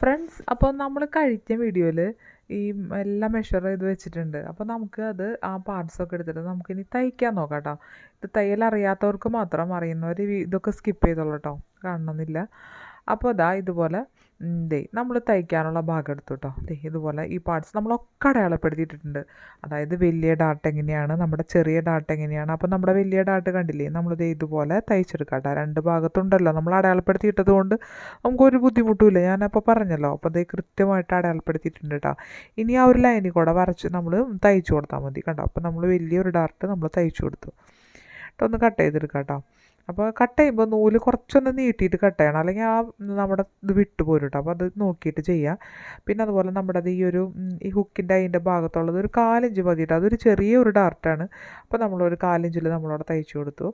Friends അപ്പോൾ നമ്മൾ കഴിച്ച വീഡിയോയിൽ ഈ എല്ലാം മെഷർ ചെയ്ത് വെച്ചിട്ടുണ്ട്. അപ്പോൾ നമുക്ക് അത് ആ പാർട്സൊക്കെ എടുത്തിട്ട് നമുക്കിനി തയ്ക്കാൻ നോക്കാം കേട്ടോ ഇത് തയ്യൽ അറിയാത്തവർക്ക് മാത്രം അറിയുന്നവർ ഇതൊക്കെ സ്കിപ്പ് ചെയ്തോളൂ കേട്ടോ കാണണമെന്നില്ല. അപ്പോൾ അതാ ഇതുപോലെ ദേ നമ്മൾ തയ്ക്കാനുള്ള ഭാഗം എടുത്തു കേട്ടോ ദേ ഇതുപോലെ ഈ പാർട്സ് നമ്മളൊക്കെ അടയാളപ്പെടുത്തിയിട്ടുണ്ട് അതായത് വലിയ ഡാട്ട് എങ്ങനെയാണ് നമ്മുടെ ചെറിയ ഡാട്ട് എങ്ങനെയാണ്. അപ്പോൾ നമ്മുടെ വലിയ ഡാട്ട് കണ്ടില്ലേ നമ്മളിത് ഇതുപോലെ തയ്ച്ചെടുക്കാം കേട്ടോ രണ്ട് ഭാഗത്തുണ്ടല്ലോ നമ്മൾ അടയാളപ്പെടുത്തിയിട്ടത് കൊണ്ട് നമുക്കൊരു ബുദ്ധിമുട്ടുമില്ല ഞാനപ്പോൾ പറഞ്ഞല്ലോ അപ്പോൾ ദേ കൃത്യമായിട്ട് അടയാളപ്പെടുത്തിയിട്ടുണ്ട് കേട്ടോ ഇനി ആ ഒരു ലൈനിൽ കൂടെ വരച്ച് നമ്മൾ തയ്ച്ചു കൊടുത്താൽ മതി കണ്ടോ. അപ്പോൾ നമ്മൾ വലിയൊരു ഡാർട്ട് നമ്മൾ തയ്ച്ചു കൊടുത്തു. എന്നിട്ട് ഒന്ന് കട്ട് ചെയ്തെടുക്കാം കേട്ടോ അപ്പോൾ കട്ട് ചെയ്യുമ്പോൾ നൂൽ കുറച്ചൊന്ന് നീട്ടിയിട്ട് കട്ട് ചെയ്യണം. അല്ലെങ്കിൽ ആ നമ്മുടെ ഇത് വിട്ടു പോരും കേട്ടോ അപ്പോൾ അത് നോക്കിയിട്ട് ചെയ്യുക പിന്നെ അതുപോലെ നമ്മുടെ ഈ ഒരു ഈ ഹുക്കിന്റെ അതിന്റെ ഭാഗത്തുള്ളത് ഒരു കാലിഞ്ച് മതിയിട്ട് അതൊരു ചെറിയ ഒരു ഡാർട്ടാണ് അപ്പോൾ നമ്മളൊരു കാലിഞ്ചിൽ നമ്മളവിടെ തയ്ച്ചു കൊടുത്തു.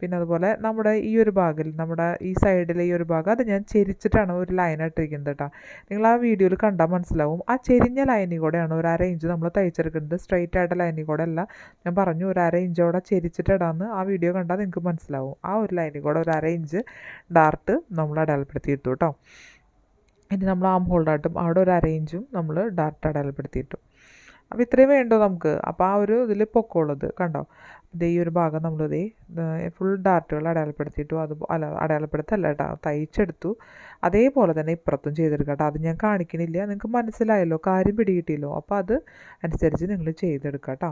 പിന്നെ അതുപോലെ നമ്മുടെ ഈ ഒരു ഭാഗിൽ നമ്മുടെ ഈ സൈഡിലെ ഈ ഒരു ഭാഗം അത് ഞാൻ ചെരിച്ചിട്ടാണ് ഒരു ലൈൻ ഇട്ടിരിക്കുന്നത് കേട്ടോ നിങ്ങൾ ആ വീഡിയോയിൽ കണ്ടാൽ മനസ്സിലാവും. ആ ചെരിഞ്ഞ ലൈനിൽ കൂടെയാണ് ഒരു അര ഇഞ്ച് നമ്മൾ തയ്ച്ചെടുക്കുന്നത്. സ്ട്രൈറ്റ് ആയിട്ട് ലൈനിൽ കൂടെ അല്ല ഞാൻ പറഞ്ഞു ഒരു അര ഇഞ്ച് അവിടെ ചെരിച്ചിട്ടിടാന്ന്. ആ വീഡിയോ കണ്ടാൽ നിങ്ങൾക്ക് മനസ്സിലാവും. ആ ഒരു ലൈനിൽ കൂടെ ഒരു അര ഇഞ്ച് ഡാർട്ട് നമ്മൾ അടയാളപ്പെടുത്തിയിട്ടു കേട്ടോ ഇനി നമ്മൾ ആം ഹോൾഡായിട്ടും അവിടെ ഒരു അര ഇഞ്ചും നമ്മൾ ഡാർട്ട് അടയാളപ്പെടുത്തിയിട്ടു. അപ്പോൾ ഇത്രയും വേണ്ടോ നമുക്ക്. അപ്പോൾ ആ ഒരു ഇതിൽ പൊക്കമുള്ളത് കണ്ടോ? ഇത് ഈ ഒരു ഭാഗം നമ്മളിതേ ഫുൾ ഡാർട്ടുകൾ അടയാളപ്പെടുത്തിയിട്ടു. അത് അല്ല അടയാളപ്പെടുത്തല്ല കേട്ടോ തയ്ച്ചെടുത്തു. അതേപോലെ തന്നെ ഇപ്പുറത്തും ചെയ്തെടുക്കാം കേട്ടോ അത് ഞാൻ കാണിക്കണില്ല. നിങ്ങൾക്ക് മനസ്സിലായല്ലോ. കാര്യം പിടികിട്ടിയല്ലോ. അപ്പോൾ അത് അനുസരിച്ച് നിങ്ങൾ ചെയ്തെടുക്കുക കേട്ടോ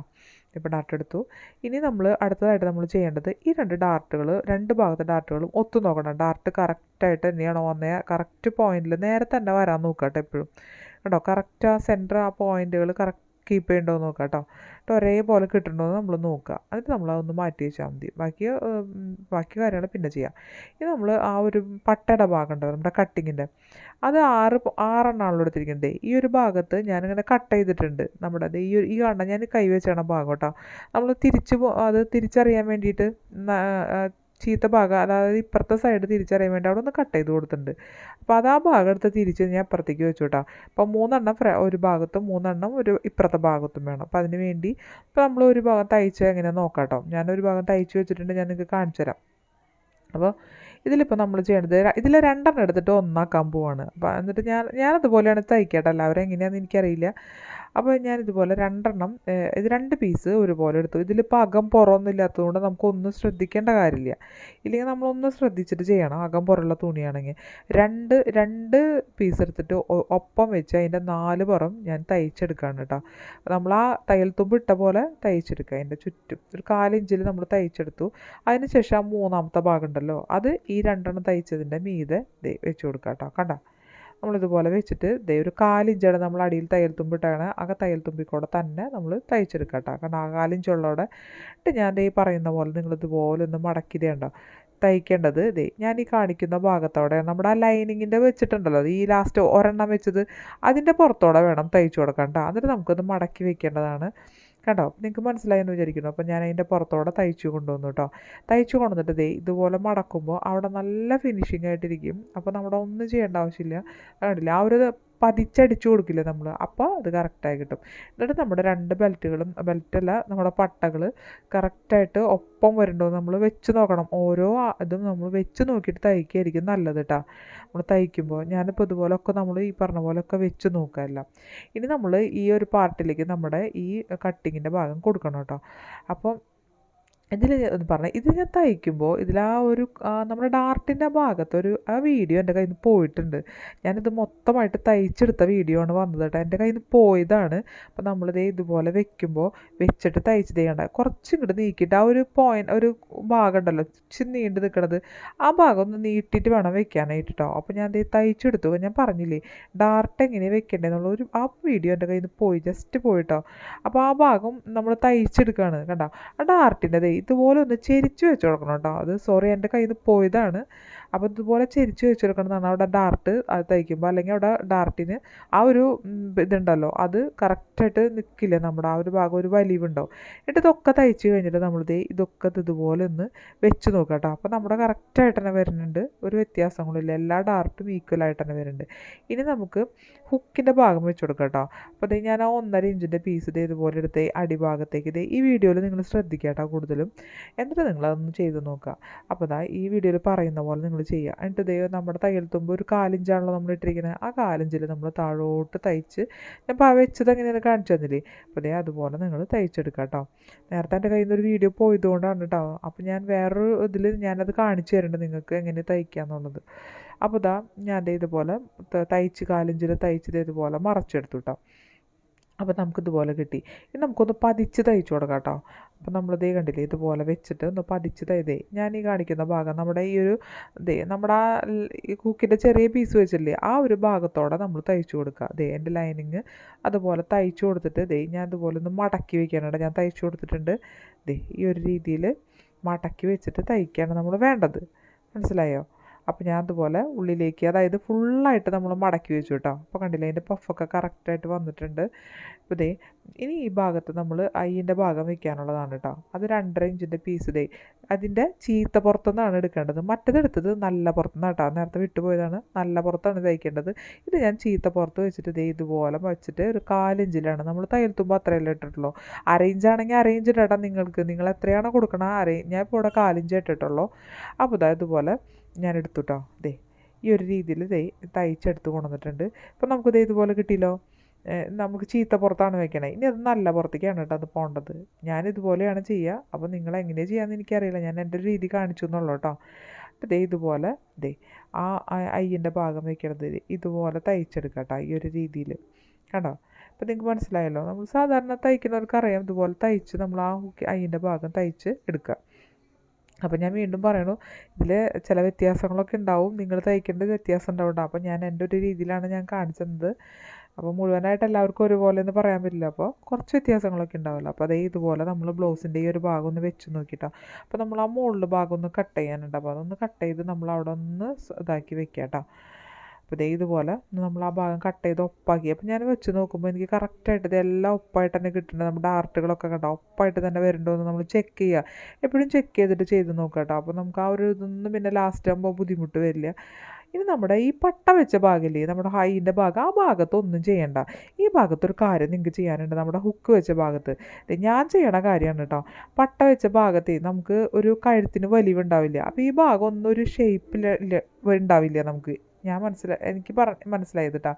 ഇപ്പോൾ ഡാർട്ട് എടുത്തു. ഇനി നമ്മൾ അടുത്തതായിട്ട് നമ്മൾ ചെയ്യേണ്ടത് ഈ രണ്ട് ഡാർട്ടുകൾ രണ്ട് ഭാഗത്തെ ഡാർട്ടുകളും ഒത്തു നോക്കണം ഡാർട്ട് കറക്റ്റായിട്ട് തന്നെയാണോ വന്നേ? കറക്റ്റ് പോയിന്റിൽ നേരെ തന്നെ വരാൻ നോക്കുക കേട്ടോ എപ്പോഴും. കേട്ടോ കറക്റ്റ് ആ സെന്റർ ആ പോയിന്റുകൾ കറക്റ്റ് കീപ്പ് ചെയ്യണ്ടോ എന്ന് നോക്കുക കേട്ടോ. എന്നിട്ട് ഒരേപോലെ കിട്ടുന്നുണ്ടോ എന്ന് നമ്മൾ നോക്കുക. എന്നിട്ട് നമ്മൾ അതൊന്ന് മാറ്റി വെച്ചാൽ മതി. ബാക്കി ബാക്കി കാര്യങ്ങൾ പിന്നെ ചെയ്യാം. ഇത് നമ്മൾ ആ ഒരു പട്ടയുടെ ഭാഗം ഉണ്ടാവും നമ്മുടെ കട്ടിങ്ങിന്റെ. അത് ആറ് ആറെണ്ണാണല്ലോ എടുത്തിരിക്കുന്നത്. ഈ ഒരു ഭാഗത്ത് ഞാനിങ്ങനെ കട്ട് ചെയ്തിട്ടുണ്ട്. നമ്മുടെ അത് ഈ ഒരു ഈ കാണുന്ന ഞാൻ കൈ ഭാഗം കേട്ടോ. നമ്മൾ തിരിച്ച് അത് തിരിച്ചറിയാൻ വേണ്ടിയിട്ട് ചീത്ത ഭാഗം അതായത് ഇപ്പുറത്തെ സൈഡ് തിരിച്ചറിയാൻ വേണ്ടി അവിടെ ഒന്ന് കട്ട് ചെയ്ത് കൊടുത്തിട്ടുണ്ട്. അപ്പോൾ അത് ആ ഭാഗം എടുത്ത് തിരിച്ച് ഞാൻ അപ്പുറത്തേക്ക് വെച്ചു കേട്ടോ അപ്പോൾ മൂന്നെണ്ണം ഒരു ഭാഗത്തും മൂന്നെണ്ണം ഒരു ഇപ്പുറത്തെ ഭാഗത്തും വേണം. അപ്പോൾ അതിന് വേണ്ടി ഇപ്പോൾ നമ്മൾ ഒരു ഭാഗം തയ്ച്ച് എങ്ങനെ നോക്കാം കേട്ടോ ഞാനൊരു ഭാഗം തയ്ച്ച് വെച്ചിട്ടുണ്ട് ഞാൻ നിങ്ങൾക്ക് കാണിച്ചു തരാം. അപ്പോൾ ഇതിലിപ്പോൾ നമ്മൾ ചെയ്യേണ്ടത് ഇതിൽ രണ്ടെണ്ണം എടുത്തിട്ട് ഒന്നാക്കാൻ പോവാണ്. അപ്പോൾ എന്നിട്ട് ഞാൻ ഞാനതുപോലെയാണ് തയ്ക്കട്ടെ. എല്ലാവരും എങ്ങനെയാണെന്ന് എനിക്കറിയില്ല. അപ്പോൾ ഞാനിതുപോലെ രണ്ടെണ്ണം ഇത് രണ്ട് പീസ് ഒരുപോലെ എടുത്തു. ഇതിലിപ്പോൾ അകം പുറമൊന്നും ഇല്ലാത്തതുകൊണ്ട് നമുക്കൊന്നും ശ്രദ്ധിക്കേണ്ട കാര്യമില്ല. ഇല്ലെങ്കിൽ നമ്മളൊന്ന് ശ്രദ്ധിച്ചിട്ട് ചെയ്യണം അകം പുറമുള്ള തുണിയാണെങ്കിൽ. രണ്ട് രണ്ട് പീസ് എടുത്തിട്ട് ഒപ്പം വെച്ച് അതിന്റെ നാല് പുറം ഞാൻ തയ്ച്ചെടുക്കുകയാണ് കേട്ടോ നമ്മൾ ആ തയ്യൽ തുമ്പ് ഇട്ട പോലെ തയ്ച്ചെടുക്കുക അതിന്റെ ചുറ്റും. ഒരു കാലിഞ്ചിൽ നമ്മൾ തയ്ച്ചെടുത്തു. അതിന് ശേഷം ആ മൂന്നാമത്തെ ഭാഗം ഉണ്ടല്ലോ അത് ഈ രണ്ടെണ്ണം തയ്ച്ചതിന്റെ മീതെ വെച്ച് കൊടുക്കുക കേട്ടോ കണ്ട? നമ്മളിതുപോലെ വെച്ചിട്ട് ദേ ഒരു കാലിഞ്ചാണ് നമ്മൾ അടിയിൽ തയ്യൽ തുമ്പിട്ടാണ്. ആ തയ്യൽ തുമ്പിൽ കൂടെ തന്നെ നമ്മൾ തയ്ച്ചെടുക്കുക കേട്ടോ. കാരണം ആ കാലിഞ്ചുള്ളവിടെ ഇട്ട് ഞാൻ ഈ പറയുന്ന പോലെ നിങ്ങളിതുപോലെ ഒന്ന് മടക്കി ഇതേണ്ട തയ്ക്കേണ്ടത് ദേ ഞാൻ ഈ കാണിക്കുന്ന ഭാഗത്തോടെ നമ്മുടെ ആ ലൈനിങ്ങിന്റെ വെച്ചിട്ടുണ്ടല്ലോ. ഈ ലാസ്റ്റ് ഒരെണ്ണം വെച്ചത് അതിന്റെ പുറത്തോടെ വേണം തയ്ച്ചു കൊടുക്കണ്ട എന്നിട്ട് നമുക്കത് മടക്കി വെക്കേണ്ടതാണ്. കേട്ടോ നിങ്ങൾക്ക് മനസ്സിലായെന്ന് വിചാരിക്കുന്നു. അപ്പോൾ ഞാൻ അതിന്റെ പുറത്തോടെ തയ്ച്ചു കൊണ്ടുവന്നു കേട്ടോ തയ്ച്ചു കൊണ്ടുവന്നിട്ട് ദേ ഇതുപോലെ മടക്കുമ്പോൾ അവിടെ നല്ല ഫിനിഷിംഗ് ആയിട്ടിരിക്കും. അപ്പോൾ നമ്മുടെ ഒന്നും ചെയ്യേണ്ട ആവശ്യമില്ല. കണ്ടില്ല? ആ ഒരു പതിച്ചടിച്ചു കൊടുക്കില്ല നമ്മൾ അപ്പോൾ അത് കറക്റ്റായി കിട്ടും. എന്നിട്ട് നമ്മുടെ രണ്ട് ബെൽറ്റുകളും ബെൽറ്റല്ല നമ്മുടെ പട്ടകൾ കറക്റ്റായിട്ട് ഒപ്പം വരുന്നുണ്ടോ നമ്മൾ വെച്ച് നോക്കണം. ഓരോ ഇതും നമ്മൾ വെച്ച് നോക്കിയിട്ട് തയ്ക്കുകയായിരിക്കും നല്ലത് കേട്ടോ നമ്മൾ തയ്ക്കുമ്പോൾ ഞാനിപ്പോൾ ഇതുപോലൊക്കെ നമ്മൾ ഈ പറഞ്ഞ പോലെയൊക്കെ വെച്ച് നോക്കാമല്ല ഇനി നമ്മൾ ഈ ഒരു പാർട്ടിലേക്ക് നമ്മുടെ ഈ കട്ടിങ്ങിന്റെ ഭാഗം കൊടുക്കണം കേട്ടോ അപ്പം ഇതിൽ എന്ന് പറഞ്ഞാൽ ഇത് ഞാൻ തയ്ക്കുമ്പോൾ ഇതിൽ ആ ഒരു നമ്മുടെ ഡാർട്ടിന്റെ ഭാഗത്തൊരു ആ വീഡിയോ എന്റെ കയ്യിൽ നിന്ന് പോയിട്ടുണ്ട്. ഞാനിത് മൊത്തമായിട്ട് തയ്ച്ചെടുത്ത വീഡിയോ ആണ് വന്നത് കേട്ടോ. എന്റെ കയ്യിൽ നിന്ന് പോയതാണ്. അപ്പോൾ നമ്മളിത് ഇതുപോലെ വെക്കുമ്പോൾ വെച്ചിട്ട് തയ്ച്ച് ചെയ്യണ്ട. കുറച്ച് ഇങ്ങോട്ട് നീക്കിയിട്ട് ആ ഒരു പോയിന്റ് ഒരു ഭാഗം ഉണ്ടല്ലോ ഇച്ചിരി നീണ്ടു നിൽക്കണത് ആ ഭാഗം ഒന്ന് നീട്ടിയിട്ട് വേണം വെക്കാനായിട്ട് കേട്ടോ അപ്പോൾ ഞാൻ ഇത് തയ്ച്ചെടുത്തു. ഞാൻ പറഞ്ഞില്ലേ ഡാർട്ട് എങ്ങനെ വെക്കേണ്ടതെന്നുള്ള ഒരു ആ വീഡിയോ എന്റെ കയ്യിൽ നിന്ന് പോയി ജസ്റ്റ് പോയിട്ടോ അപ്പോൾ ആ ഭാഗം നമ്മൾ തയ്ച്ചെടുക്കുകയാണ് കണ്ടോ? ആ ഡാർട്ടിന്റെ ഇതുപോലെ ഒന്ന് ചെരിച്ച് വെച്ച് കൊടുക്കണം കേട്ടോ. അത് സോറി എന്റെ കയ്യിൽ നിന്ന് പോയതാണ്. അപ്പോൾ ഇതുപോലെ ചെരിച്ച് വെച്ച് അവിടെ ഡാർട്ട് അത് തയ്ക്കുമ്പോൾ അല്ലെങ്കിൽ അവിടെ ഡാർട്ടിന് ആ ഒരു ഇതുണ്ടല്ലോ. അത് കറക്റ്റായിട്ട് നിൽക്കില്ല നമ്മുടെ ആ ഒരു ഭാഗം? ഒരു വലിവുണ്ടാവും എന്നിട്ട് ഇതൊക്കെ തയ്ച്ച് കഴിഞ്ഞിട്ട് നമ്മളിത് ഇതൊക്കെ ഇത് ഇതുപോലെ ഒന്ന് വെച്ച് നോക്കുക കേട്ടോ. അപ്പോൾ നമ്മുടെ കറക്റ്റായിട്ട് തന്നെ വരുന്നുണ്ട്. ഒരു വ്യത്യാസങ്ങളില്ല എല്ലാ ഡാർട്ടും ഈക്വലായിട്ട് തന്നെ വരുന്നുണ്ട്. ഇനി നമുക്ക് ഹുക്കിന്റെ ഭാഗം വെച്ച് കൊടുക്കാം കേട്ടോ. അപ്പോൾ ഞാൻ ആ ഒന്നര ഇഞ്ചിന്റെ പീസ് ഇത് ഇതുപോലെ എടുത്ത് അടിഭാഗത്തേക്ക് ഇത് ഈ വീഡിയോയിൽ നിങ്ങൾ ശ്രദ്ധിക്കുക കേട്ടോ കൂടുതലും. എന്നിട്ട് നിങ്ങൾ അതൊന്ന് ചെയ്ത് നോക്കുക. അപ്പോൾ ഈ വീഡിയോയിൽ പറയുന്ന പോലെ നിങ്ങൾ ചെയ്യുക. എന്നിട്ട് ദൈവം നമ്മുടെ തയ്യൽ തുമ്പ് ഒരു കാലിഞ്ചാണല്ലോ നമ്മൾ ഇട്ടിരിക്കുന്നത്. ആ കാലിഞ്ചിൽ നമ്മൾ താഴോട്ട് തയ്ച്ച് ഞാൻ ഇപ്പോൾ വെച്ചത് എങ്ങനെയാണ് കാണിച്ചു തന്നില്ലേ? അപ്പോൾ ദേ അതുപോലെ നിങ്ങൾ തയ്ച്ചെടുക്കുക കേട്ടോ. നേരത്തെ എന്റെ കയ്യിൽ നിന്ന് ഒരു വീഡിയോ പോയതുകൊണ്ടാണ് കേട്ടോ. അപ്പോൾ ഞാൻ വേറൊരു ഇതിൽ ഞാനത് കാണിച്ചു തരുന്നുണ്ട് നിങ്ങൾക്ക് എങ്ങനെ തയ്ക്കുക എന്നുള്ളത് അപ്പോൾ ഇതാ ഞാൻ ഇതുപോലെ തയ്ച്ച് കാലിഞ്ചിൽ തയ്ച്ചത് ഇതുപോലെ മറച്ചെടുത്തു കേട്ടോ. അപ്പോൾ നമുക്കിതുപോലെ കിട്ടി. ഇനി നമുക്കൊന്ന് പതിച്ച് തയ്ച്ചു കൊടുക്കാം കേട്ടോ. അപ്പോൾ നമ്മൾ ദേ കണ്ടില്ലേ ഇതുപോലെ വെച്ചിട്ട് ഒന്ന് പതിച്ച് തയ്തേ ഞാൻ ഈ കാണിക്കുന്ന ഭാഗം നമ്മുടെ ഈ ഒരു ദേ നമ്മുടെ ആ കുക്കിന്റെ ചെറിയ പീസ് വെച്ചില്ലേ ആ ഒരു ഭാഗത്തോടെ നമ്മൾ തയ്ച്ചു കൊടുക്കുക. ദേ എന്റെ ലൈനിങ് അതുപോലെ തയ്ച്ചു കൊടുത്തിട്ട് ദേ ഞാൻ ഇതുപോലെ ഒന്ന് മടക്കി വെക്കാനുണ്ട് ഞാൻ തയ്ച്ചു കൊടുത്തിട്ടുണ്ട്. ദേ ഈ ഒരു രീതിയിൽ മടക്കി വെച്ചിട്ട് തയ്ക്കുകയാണ് നമ്മൾ വേണ്ടത്. മനസ്സിലായോ? അപ്പോൾ ഞാൻ അതുപോലെ ഉള്ളിലേക്ക് അതായത് ഫുള്ളായിട്ട് നമ്മൾ മടക്കി വെച്ചു കേട്ടോ അപ്പോൾ കണ്ടില്ലേ അതിന്റെ പഫൊക്കെ കറക്റ്റായിട്ട് വന്നിട്ടുണ്ട്. അപ്പോൾ ദേ ഇനി ഈ ഭാഗത്ത് നമ്മൾ അയ്യന്റെ ഭാഗം വെക്കാനുള്ളതാണ് കേട്ടോ അത് രണ്ടര ഇഞ്ചിന്റെ പീസ് ദേ അതിന്റെ ചീത്ത പുറത്തുനിന്നാണ് എടുക്കേണ്ടത്. മറ്റേതെടുത്തത് നല്ല പുറത്തുനിന്നാണ് കേട്ടോ നേരത്തെ വിട്ടുപോയതാണ് നല്ല പുറത്താണ് തയ്ക്കേണ്ടത്. ഇത് ഞാൻ ചീത്ത പുറത്ത് വെച്ചിട്ട് ദേ ഇതുപോലെ വെച്ചിട്ട് ഒരു കാലിഞ്ചിലാണ് നമ്മൾ തയ്യൽ തുമ്പ് അത്രയല്ലേ ഇട്ടിട്ടുള്ളൂ. അറേഞ്ച് ആണെങ്കിൽ അറേഞ്ച് ഇടാം നിങ്ങൾക്ക്. നിങ്ങൾ എത്രയാണോ കൊടുക്കണം അറേ ഞാൻ ഇപ്പോൾ ഇവിടെ കാലിഞ്ച് ഇട്ടിട്ടുള്ളൂ. അപ്പോൾ ഇതാ ഇതുപോലെ ഞാൻ എടുത്തു കേട്ടോ ദേ ഈ ഒരു രീതിയിൽ ദേ തയ്ച്ചെടുത്ത് കൊണ്ടുവന്നിട്ടുണ്ട്. ഇപ്പോൾ നമുക്ക് ദേ ഇതുപോലെ കിട്ടിയല്ലോ. നമുക്ക് ചീത്ത പുറത്താണ് വെക്കണേ. ഇനി അത് നല്ല പുറത്തേക്കാണ് കേട്ടോ അത് പോകേണ്ടത്. ഞാൻ ഇതുപോലെയാണ് ചെയ്യുക. അപ്പോൾ നിങ്ങൾ എങ്ങനെയാണ് ചെയ്യാമെന്ന് എനിക്കറിയില്ല. ഞാൻ എന്റെ ഒരു രീതി കാണിച്ചു എന്നുള്ളൂ കേട്ടോ. അപ്പോൾ ദേ ഇതുപോലെ ദേ ആ അയ്യന്റെ ഭാഗം വെക്കണത് ഇതുപോലെ തയ്ച്ചെടുക്കാം കേട്ടോ ഈ ഒരു രീതിയിൽ. കണ്ടോ? അപ്പോൾ നിങ്ങൾക്ക് മനസ്സിലായല്ലോ. നമ്മൾ സാധാരണ തയ്ക്കുന്നവർക്ക് അറിയാം ഇതുപോലെ തയ്ച്ച് നമ്മൾ ആ അയ്യന്റെ ഭാഗം തയ്ച്ച് എടുക്കുക. അപ്പോൾ ഞാൻ വീണ്ടും പറയണു ഇതിൽ ചില വ്യത്യാസങ്ങളൊക്കെ ഉണ്ടാവും നിങ്ങൾ തയ്ക്കേണ്ടത് വ്യത്യാസം ഉണ്ടാവും അപ്പോൾ ഞാൻ എന്റെ ഒരു രീതിയിലാണ് ഞാൻ കാണിച്ചത് അപ്പോൾ മുഴുവനായിട്ട് എല്ലാവർക്കും ഒരുപോലെ എന്ന് പറയാൻ പറ്റില്ല. അപ്പോൾ കുറച്ച് വ്യത്യാസങ്ങളൊക്കെ ഉണ്ടാവില്ല. അപ്പോൾ അതേ ഇതുപോലെ നമ്മൾ ബ്ലൗസിന്റെ ഈ ഒരു ഭാഗം ഒന്ന് വെച്ച് നോക്കിയിട്ടോ അപ്പോൾ നമ്മൾ ആ മുകളിൽ ഭാഗം ഒന്ന് കട്ട് ചെയ്യാനുണ്ട്. അപ്പോൾ അതൊന്ന് കട്ട് ചെയ്ത് നമ്മൾ അവിടെ ഒന്ന് ഇതാക്കി വെക്കാം കേട്ടോ അപ്പോൾ ദേ ഇതുപോലെ നമ്മൾ ആ ഭാഗം കട്ട് ചെയ്ത് ഒപ്പാക്കി അപ്പോൾ ഞാൻ വെച്ച് നോക്കുമ്പോൾ എനിക്ക് കറക്റ്റായിട്ട് ഇതെല്ലാം ഒപ്പായിട്ട് തന്നെ കിട്ടുന്നുണ്ട് നമ്മുടെ ആർട്ടുകളൊക്കെ കണ്ടോ? ഒപ്പായിട്ട് തന്നെ വരുന്നുണ്ടോ എന്ന് നമ്മൾ ചെക്ക് ചെയ്യുക എപ്പോഴും ചെക്ക് ചെയ്തിട്ട് ചെയ്ത് നോക്കുക കേട്ടോ അപ്പോൾ നമുക്ക് ആ ഒരു ഇതൊന്നും പിന്നെ ലാസ്റ്റ് ആകുമ്പോൾ ബുദ്ധിമുട്ട് വരില്ല. ഇനി നമ്മുടെ ഈ പട്ട വെച്ച ഭാഗമില്ലേ നമ്മുടെ ഹൈന്റെ ഭാഗം ആ ഭാഗത്തൊന്നും ചെയ്യണ്ട. ഈ ഭാഗത്തൊരു കാര്യം നിങ്ങൾക്ക് ചെയ്യാനുണ്ട്. നമ്മുടെ ഹുക്ക് വെച്ച ഭാഗത്ത്. ഞാൻ ചെയ്യണ കാര്യമാണ് കേട്ടോ പട്ട വെച്ച ഭാഗത്തെ നമുക്ക് ഒരു കഴുത്തിന് വലിവുണ്ടാവില്ല അപ്പോൾ ഈ ഭാഗം ഒന്നും ഒരു ഷേപ്പിൽ ഉണ്ടാവില്ല നമുക്ക്. ഞാൻ മനസ്സിലായി എനിക്ക് പറ മനസ്സിലായത് കേട്ടോ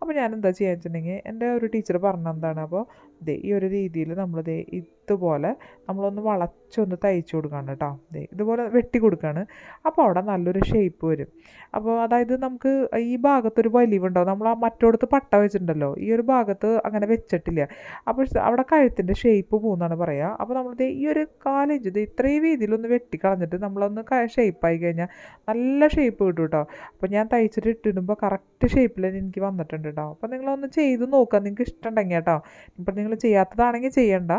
അപ്പോൾ ഞാൻ എന്താ ചെയ്യാന്ന് വെച്ചിട്ടുണ്ടെങ്കിൽ എന്റെ ഒരു ടീച്ചർ പറഞ്ഞെന്താണ് അപ്പോൾ ദേ ഈ ഒരു രീതിയിൽ നമ്മൾ ദേ ഇതുപോലെ നമ്മളൊന്ന് വളച്ചൊന്ന് തയ്ച്ചു കൊടുക്കുകയാണ് കേട്ടോ. ഇതുപോലെ വെട്ടി കൊടുക്കുകയാണ് അപ്പോൾ അവിടെ നല്ലൊരു ഷേപ്പ് വരും. അപ്പോൾ അതായത് നമുക്ക് ഈ ഭാഗത്തൊരു വലിവുണ്ടാവും നമ്മൾ ആ മറ്റോടത്ത് പട്ട വെച്ചിട്ടുണ്ടല്ലോ. ഈ ഒരു ഭാഗത്ത് അങ്ങനെ വെച്ചിട്ടില്ല. അപ്പോൾ അവിടെ കഴുത്തിന്റെ ഷേപ്പ് പോകുന്നതാണ് പറയുക അപ്പോൾ നമ്മൾ ഈ ഒരു കാലിഞ്ച് ഇത് ഇത്രയും വീതിയിലൊന്ന് വെട്ടി കളഞ്ഞിട്ട് നമ്മളൊന്ന് ഷേപ്പായി കഴിഞ്ഞാൽ നല്ല ഷേപ്പ് കിട്ടും കേട്ടോ. അപ്പോൾ ഞാൻ തയ്ച്ചിട്ട് ഇട്ടിടുമ്പോൾ കറക്റ്റ് ഷേപ്പിൽ എനിക്ക് വന്നിട്ടുണ്ട് കേട്ടോ. അപ്പോൾ നിങ്ങളൊന്ന് ചെയ്ത് നോക്കുക. നിങ്ങൾക്ക് ഇഷ്ടമുണ്ടെങ്കിൽ കേട്ടോ. ഇപ്പം നിങ്ങൾ ചെയ്യാത്തതാണെങ്കിൽ ചെയ്യണ്ട.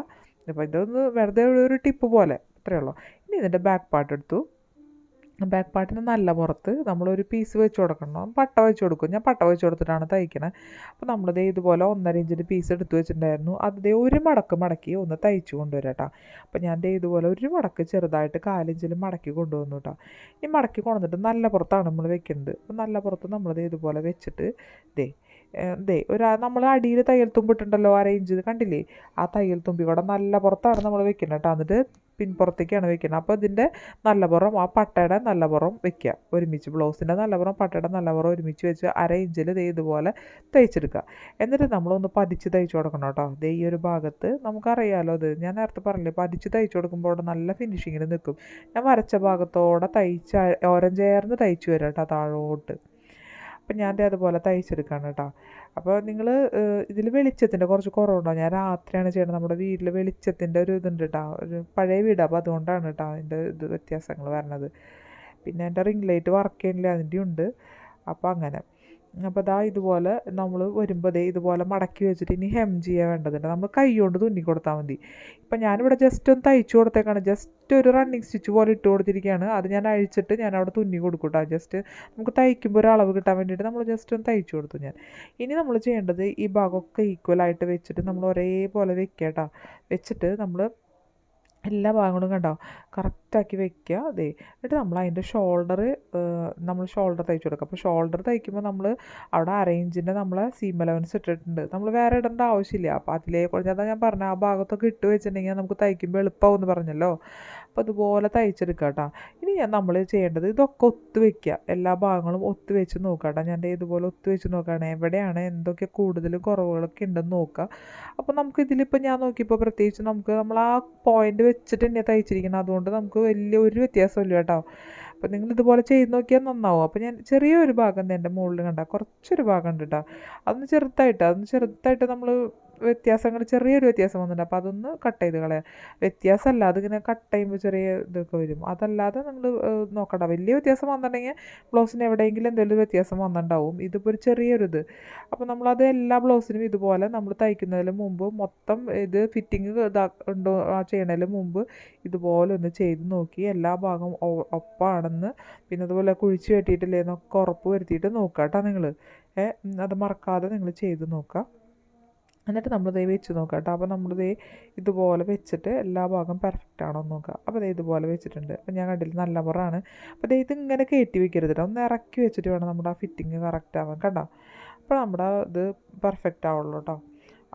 അപ്പോൾ ഇതൊന്ന് വെറുതെ ഒരു ടിപ്പ് പോലെ അത്രയേ ഉള്ളൂ. ഇനി ഇതിന്റെ ബാക്ക് പാർട്ട് എടുത്തു. ബാക്ക് പാർട്ടിന് നല്ല പുറത്ത് നമ്മളൊരു പീസ് വെച്ച് കൊടുക്കണം. പട്ട വെച്ച് കൊടുക്കും. ഞാൻ പട്ട വെച്ച് കൊടുത്തിട്ടാണ് തയ്ക്കണത് അപ്പോൾ നമ്മളിത് ഇതുപോലെ ഒന്നര ഇഞ്ചിന്റെ പീസ് എടുത്ത് വെച്ചിട്ടുണ്ടായിരുന്നു. അതേ ഒരു മടക്ക് മടക്കി ഒന്ന് തയ്ച്ചു കൊണ്ടുവരാം കേട്ടോ അപ്പോൾ ഞാൻ ദേ ഇതുപോലെ ഒരു മടക്ക് ചെറുതായിട്ട് കാലിഞ്ചിൽ മടക്കി കൊണ്ടുവന്നു കേട്ടോ ഈ മടക്കി കൊണ്ടുവന്നിട്ട് നല്ല പുറത്താണ് നമ്മൾ വെക്കുന്നത് അപ്പോൾ നല്ല പുറത്ത് നമ്മളിത് ഇതുപോലെ വെച്ചിട്ട് ദേ ദേ ഒരു നമ്മൾ അടിയിൽ തയ്യൽ തുമ്പിട്ടുണ്ടല്ലോ റേഞ്ച് കണ്ടില്ലേ? ആ തയ്യൽ തുമ്പി ഇവിടെ നല്ല പുറത്താണ് നമ്മൾ വെക്കുന്നത് കേട്ടോ എന്നിട്ട് പിൻപുറത്തേക്കാണ് വെക്കുന്നത് അപ്പോൾ ഇതിന്റെ നല്ല പുറം ആ പട്ടയുടെ നല്ല പുറം വെക്കുക ഒരുമിച്ച് ബ്ലൗസിന്റെ നല്ല പുറം പട്ടയുടെ നല്ല പുറം ഒരുമിച്ച് വെച്ച് അര ഇഞ്ചിൽ ദേ ഇതുപോലെ തയ്ച്ചെടുക്കുക എന്നിട്ട് നമ്മളൊന്ന് പതിച്ച് തയ്ച്ചു കൊടുക്കണം കേട്ടോ ദേ ഈ ഒരു ഭാഗത്ത് നമുക്കറിയാലോ അത് ഞാൻ നേരത്തെ പറഞ്ഞില്ലേ പതിച്ച് തയ്ച്ചു കൊടുക്കുമ്പോൾ അവിടെ നല്ല ഫിനിഷിങ്ങിൽ നിൽക്കും ഞാൻ വരച്ച ഭാഗത്തോടെ തയ്ച്ച് ഓരം ചേർന്ന് തയ്ച്ചു വരാം കേട്ടോ താഴോട്ട്. അപ്പം ഞാൻ അതുപോലെ തയ്ച്ചെടുക്കുകയാണ് കേട്ടോ. അപ്പോൾ നിങ്ങൾ ഇതിൽ വെളിച്ചത്തിന്റെ കുറച്ച് കുറവുണ്ടോ? ഞാൻ രാത്രിയാണ് ചെയ്യണത്. നമ്മുടെ വീട്ടിൽ വെളിച്ചത്തിന്റെ ഒരു ഇതുണ്ട് കേട്ടോ. ഒരു പഴയ വീട്. അപ്പോൾ അതുകൊണ്ടാണ് കേട്ടോ അതിന്റെ ഇത് വ്യത്യാസങ്ങൾ വരണത്. പിന്നെ എന്റെ റിംഗ് ലൈറ്റ് വർക്ക് ചെയ്യണില്ല അതിന്റെ ഉണ്ട്. അപ്പോൾ അങ്ങനെ. അപ്പോൾ ദാ ഇതുപോലെ നമ്മൾ വരുമ്പോൾ ദേ ഇതുപോലെ മടക്കി വെച്ചിട്ട് ഇനി ഹെം ചെയ്യാൻ വേണ്ടതുണ്ട്. നമ്മൾ കൈ കൊണ്ട് തുന്നി കൊടുത്താൽ മതി. ഇപ്പം ഞാനിവിടെ ജസ്റ്റ് ഒന്ന് തയ്ച്ചു കൊടുത്തേക്കാണ്. ജസ്റ്റ് ഒരു റണ്ണിങ് സ്റ്റിച്ച് പോലെ ഇട്ട് കൊടുത്തിരിക്കുകയാണ് അത് ഞാൻ അഴിച്ചിട്ട് ഞാൻ അവിടെ തുന്നി കൊടുക്കും കേട്ടോ ജസ്റ്റ് നമുക്ക് തയ്ക്കുമ്പോൾ ഒരു അളവ് കിട്ടാൻ വേണ്ടിയിട്ട് നമ്മൾ ജസ്റ്റ് ഒന്ന് തയ്ച്ചു കൊടുത്തു ഞാൻ. ഇനി നമ്മൾ ചെയ്യേണ്ടത് ഈ ഭാഗമൊക്കെ ഈക്വലായിട്ട് വെച്ചിട്ട് നമ്മൾ ഒരേപോലെ വെക്കുക കേട്ടോ വെച്ചിട്ട് നമ്മൾ എല്ലാ ഭാഗങ്ങളും കണ്ടോ കറക്റ്റാക്കി വെക്കുക അതെ എന്നിട്ട് നമ്മൾ അതിന്റെ ഷോൾഡർ നമ്മൾ ഷോൾഡർ തയ്ച്ചു കൊടുക്കുക അപ്പോൾ ഷോൾഡർ തയ്ക്കുമ്പോൾ നമ്മൾ അവിടെ അറേഞ്ചിന്റെ നമ്മൾ സീം അലവൻസ് ഇട്ടിട്ടുണ്ട്. നമ്മൾ വേറെ ഇടേണ്ട ആവശ്യമില്ല. അപ്പോൾ അതിലേ അതാ ഞാൻ പറഞ്ഞ ആ ഭാഗത്തൊക്കെ ഇട്ട് വെച്ചിട്ടുണ്ടെങ്കിൽ നമുക്ക് തയ്ക്കുമ്പോൾ എളുപ്പമാവും എന്ന് പറഞ്ഞല്ലോ. അപ്പോൾ അതുപോലെ തയ്ച്ചെടുക്കുക കേട്ടോ ഇനി ഞാൻ നമ്മൾ ചെയ്യേണ്ടത് ഇതൊക്കെ ഒത്തു വെക്കുക എല്ലാ ഭാഗങ്ങളും ഒത്തു വെച്ച് നോക്കുക കേട്ടോ ഞാൻ ഇതുപോലെ ഒത്തു വെച്ച് നോക്കുകയാണ് എവിടെയാണ് എന്തൊക്കെ കൂടുതൽ കുറവുകളൊക്കെ ഉണ്ടെന്ന് നോക്കുക അപ്പോൾ നമുക്ക് ഇതിലിപ്പോൾ ഞാൻ നോക്കിയപ്പോൾ പ്രത്യേകിച്ച് നമുക്ക് നമ്മൾ ആ പോയിന്റ് വെച്ചിട്ട് തന്നെയാണ് തയ്ച്ചിരിക്കുന്നത് അതുകൊണ്ട് നമുക്ക് വലിയ ഒരു വ്യത്യാസമില്ല കേട്ടോ അപ്പോൾ നിങ്ങൾ ഇതുപോലെ ചെയ്ത് നോക്കിയാൽ നന്നാവും. അപ്പോൾ ഞാൻ ചെറിയൊരു ഭാഗം എന്റെ മുകളിൽ കണ്ട. കുറച്ചൊരു ഭാഗം ഉണ്ട് കേട്ടോ അതൊന്ന് ചെറുതായിട്ട് അതൊന്ന് ചെറുതായിട്ട് നമ്മൾ വ്യത്യാസങ്ങൾ ചെറിയൊരു വ്യത്യാസം വന്നിട്ടുണ്ട്. അപ്പോൾ അതൊന്ന് കട്ട് ചെയ്ത് കളയാം. വ്യത്യാസമല്ല അതിങ്ങനെ കട്ട് ചെയ്യുമ്പോൾ ചെറിയ ഇതൊക്കെ വരും. അതല്ലാതെ നിങ്ങൾ നോക്കണ്ട. വലിയ വ്യത്യാസം വന്നിട്ടുണ്ടെങ്കിൽ ബ്ലൗസിന് എവിടെയെങ്കിലും എന്തെങ്കിലും വ്യത്യാസം വന്നിട്ടുണ്ടാവും. ഇതിപ്പോൾ ഒരു ചെറിയൊരു ഇത്. അപ്പോൾ നമ്മളത് എല്ലാ ബ്ലൗസിനും ഇതുപോലെ നമ്മൾ തയ്ക്കുന്നതിന് മുമ്പ് മൊത്തം ഇത് ഫിറ്റിങ് ഇതാ ഉണ്ടോ ചെയ്യണതിന് മുമ്പ് ഇതുപോലെ ഒന്ന് ചെയ്ത് നോക്കി. എല്ലാ ഭാഗവും ഒപ്പാണെന്ന്. പിന്നെ അതുപോലെ കുഴിച്ച് വെട്ടിയിട്ടില്ലേ എന്നൊക്കെ ഉറപ്പ് വരുത്തിയിട്ട് നോക്കുക കേട്ടോ നിങ്ങൾ അത് മറക്കാതെ നിങ്ങൾ ചെയ്ത് നോക്കുക എന്നിട്ട് നമ്മൾ ദേ വെച്ച് നോക്കുക കേട്ടോ അപ്പോൾ നമ്മൾ ദേ ഇതുപോലെ വെച്ചിട്ട് എല്ലാ ഭാഗം പെർഫെക്റ്റ് ആണോ എന്ന് നോക്കുക അപ്പോൾ ദേ ഇതുപോലെ വെച്ചിട്ടുണ്ട്. അപ്പോൾ ഞാൻ കണ്ടില്ല നല്ല മുറാണ്. അപ്പോൾ ദേ ഇതിങ്ങനെ കയറ്റി വെക്കരുത് കേട്ടോ ഒന്ന് ഇറക്കി വെച്ചിട്ട് വേണം നമ്മുടെ ആ ഫിറ്റിങ് കറക്റ്റ് ആവാൻ കണ്ടോ. അപ്പോൾ നമ്മുടെ ഇത് പെർഫെക്റ്റ് ആവുള്ളൂ കേട്ടോ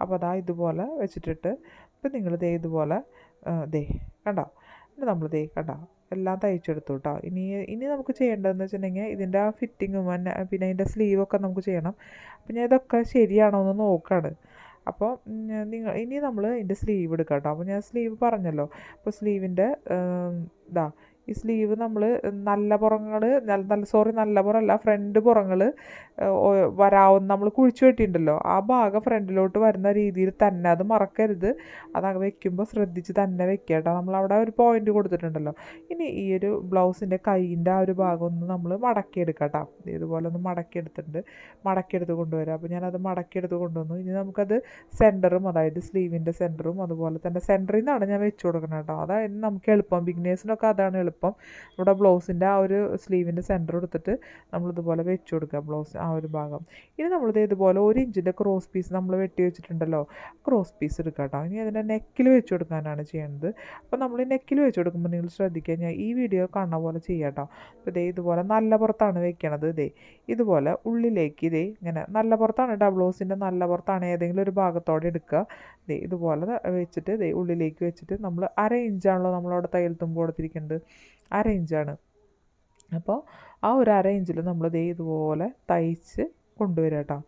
അപ്പോൾ അതാ ഇതുപോലെ വെച്ചിട്ടിട്ട് ഇപ്പം നിങ്ങൾ ദേ ഇതുപോലെ ദേ കണ്ടോ. എന്നിട്ട് നമ്മൾ ദേ കണ്ടോ. എല്ലാം തയ്ച്ചെടുത്തു കേട്ടോ ഇനി ഇനി നമുക്ക് ചെയ്യേണ്ടതെന്ന് വെച്ചിട്ടുണ്ടെങ്കിൽ ഇതിന്റെ ആ ഫിറ്റിങ്ങും പിന്നെ അതിന്റെ സ്ലീവൊക്കെ നമുക്ക് ചെയ്യണം. അപ്പം ഞാൻ ഇതൊക്കെ ശരിയാണോ എന്ന് നോക്കാണ്. അപ്പോൾ നിങ്ങൾ ഇനി നമ്മൾ ഇതിന്റെ സ്ലീവ് എടുക്കാം കേട്ടോ അപ്പോൾ ഞാൻ സ്ലീവ് പറഞ്ഞല്ലോ. അപ്പോൾ സ്ലീവിന്റെ ഇതാ ഈ സ്ലീവ് നമ്മൾ നല്ല പുറങ്ങൾ നല്ല സോറി നല്ല പുറമല്ല ഫ്രണ്ട് പുറങ്ങൾ വരാവുന്ന നമ്മൾ കുഴിച്ചു വെട്ടിയിട്ടുണ്ടല്ലോ ആ ഭാഗം ഫ്രണ്ടിലോട്ട് വരുന്ന രീതിയിൽ തന്നെ അത് മറക്കരുത്. അത് വെക്കുമ്പോൾ ശ്രദ്ധിച്ച് തന്നെ വെക്കുക നമ്മൾ അവിടെ ഒരു പോയിന്റ് കൊടുത്തിട്ടുണ്ടല്ലോ. ഇനി ഈ ഒരു ബ്ലൗസിന്റെ കൈയിന്റെ ആ ഒരു ഭാഗം ഒന്ന് നമ്മൾ മടക്കിയെടുക്കുക കേട്ടോ. ഇതുപോലെ ഒന്ന് മടക്കിയെടുത്തിട്ടുണ്ട്. മടക്കിയെടുത്ത് കൊണ്ടുവരാം. അപ്പോൾ ഞാനത് മടക്കിയെടുത്ത് കൊണ്ടുവന്നു. ഇനി നമുക്കത് സെന്ററും അതായത് സ്ലീവിന്റെ സെന്ററും അതുപോലെ തന്നെ സെന്ററിൽ നിന്നാണ് ഞാൻ വെച്ച് കൊടുക്കുന്നത് കേട്ടോ. അതായത് നമുക്ക് എളുപ്പം. ബിഗ്നേഴ്സിനൊക്കെ അതാണ് എളുപ്പം. നമ്മുടെ ബ്ലൗസിന്റെ ആ ഒരു സ്ലീവിന്റെ സെന്റർ എടുത്തിട്ട് നമ്മളിതുപോലെ വെച്ച് കൊടുക്കുക ബ്ലൗസ് ആ ഒരു ഭാഗം. ഇനി നമ്മളിത് ഇതുപോലെ ഒരു ഇഞ്ചിന്റെ ക്രോസ് പീസ് നമ്മൾ വെട്ടി വെച്ചിട്ടുണ്ടല്ലോ ക്രോസ് പീസ് എടുക്കുക കേട്ടോ ഇനി അതിന്റെ നെക്കിൽ വെച്ച് കൊടുക്കാനാണ് ചെയ്യേണ്ടത് അപ്പോൾ നമ്മൾ നെക്കിൽ വെച്ച് കൊടുക്കുമ്പോൾ നിങ്ങൾ ശ്രദ്ധിക്കുക ഞാൻ ഈ വീഡിയോ കാണുന്ന പോലെ ചെയ്യാം കേട്ടോ അപ്പോൾ ഇതേ ഇതുപോലെ നല്ല പുറത്താണ് വെക്കണത് ഇതേ. ഇതുപോലെ ഉള്ളിലേക്ക് ഇതേ ഇങ്ങനെ നല്ല പുറത്താണ് ഡബ്ലോസിന്റെ നല്ല പുറത്താണ് ഏതെങ്കിലും ഒരു ഭാഗത്തോടെ എടുക്കുക. ഇതേ ഇതുപോലെ വെച്ചിട്ട് ഇതേ ഉള്ളിലേക്ക് വെച്ചിട്ട് നമ്മൾ അര ഇഞ്ചാണല്ലോ നമ്മളവിടെ തയ്യൽ തുമ്പ് കൊടുത്തിരിക്കുന്നത്. അര ഇഞ്ചാണ് അപ്പോൾ ആ ഒരു അറേഞ്ചിൽ നമ്മൾ ദേ ഇതുപോലെ തയ്ച്ച് കൊണ്ടുവരിക കേട്ടോ